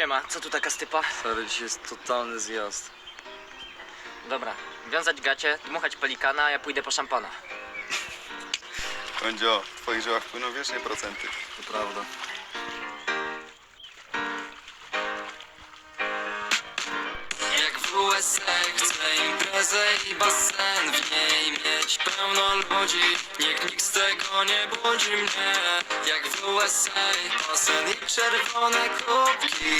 Siema, co tu taka stypa? Stary, dzisiaj jest totalny zjazd. Dobra, wiązać gacie, dmuchać pelikana, a ja pójdę po szampana. Będzie w twoich żyłach płyną wiecznie procenty. To prawda. Jak w USA chcę imprezę i basen W niej mieć pełno ludzi Niech nikt z tego nie budzi mnie Jak w USA basen i czerwone kubki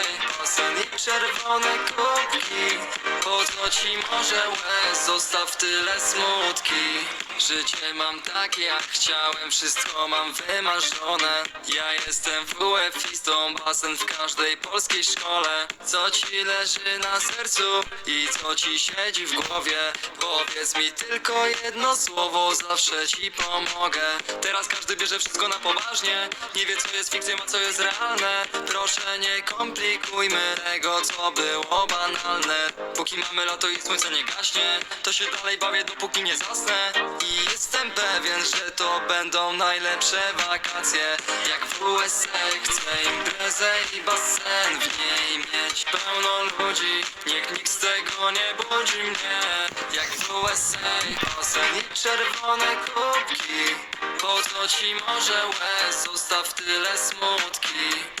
czerwone kubki Po co ci może łez Zostaw tyle smutki. Życie mam takie jak chciałem. Wszystko mam wymarzone. Ja jestem WF-istą. Basen w każdej polskiej szkole. Co ci leży na sercu I co ci siedzi w głowie? Powiedz mi tylko jedno słowo. Zawsze ci pomogę. Teraz każdy bierze wszystko na poważnie. Nie wie co jest fikcją, a co jest realne. Proszę nie komplikujmy tego co było banalne. Póki mamy lato i słońce nie gaśnie To się dalej bawię dopóki nie zasnę. I jestem pewien, że to będą najlepsze wakacje. Jak w USA chcę imprezę i basen W niej mieć pełno ludzi. Niech nikt z tego nie budzi mnie. Jak w USA basen i czerwone kubki. Po co ci może łez? Zostaw tyle smutki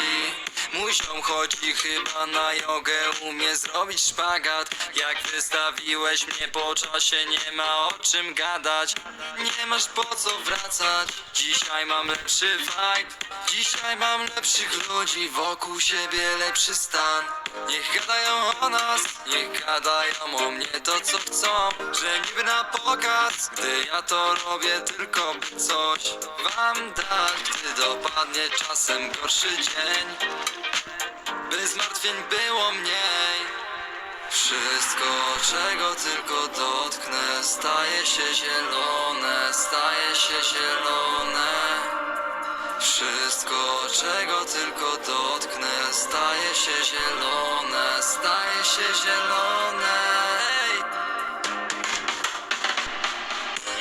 Chodzi chyba na jogę Umie zrobić szpagat. Jak wystawiłeś mnie po czasie Nie ma o czym gadać. Nie masz po co wracać. Dzisiaj mam lepszy vibe. Dzisiaj mam lepszych ludzi. Wokół siebie lepszy stan. Niech gadają o nas Niech gadają o mnie to co chcą. Że niby na pokaz Gdy ja to robię tylko by coś Wam dać. Gdy dopadnie czasem gorszy dzień by zmartwień było mniej. Wszystko, czego tylko dotknę Staje się zielone, staje się zielone. Wszystko, czego tylko dotknę Staje się zielone, staje się zielone!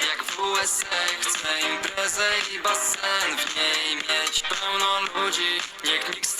Jak w USA chcę imprezę i basen W niej mieć pełno ludzi Niech nikt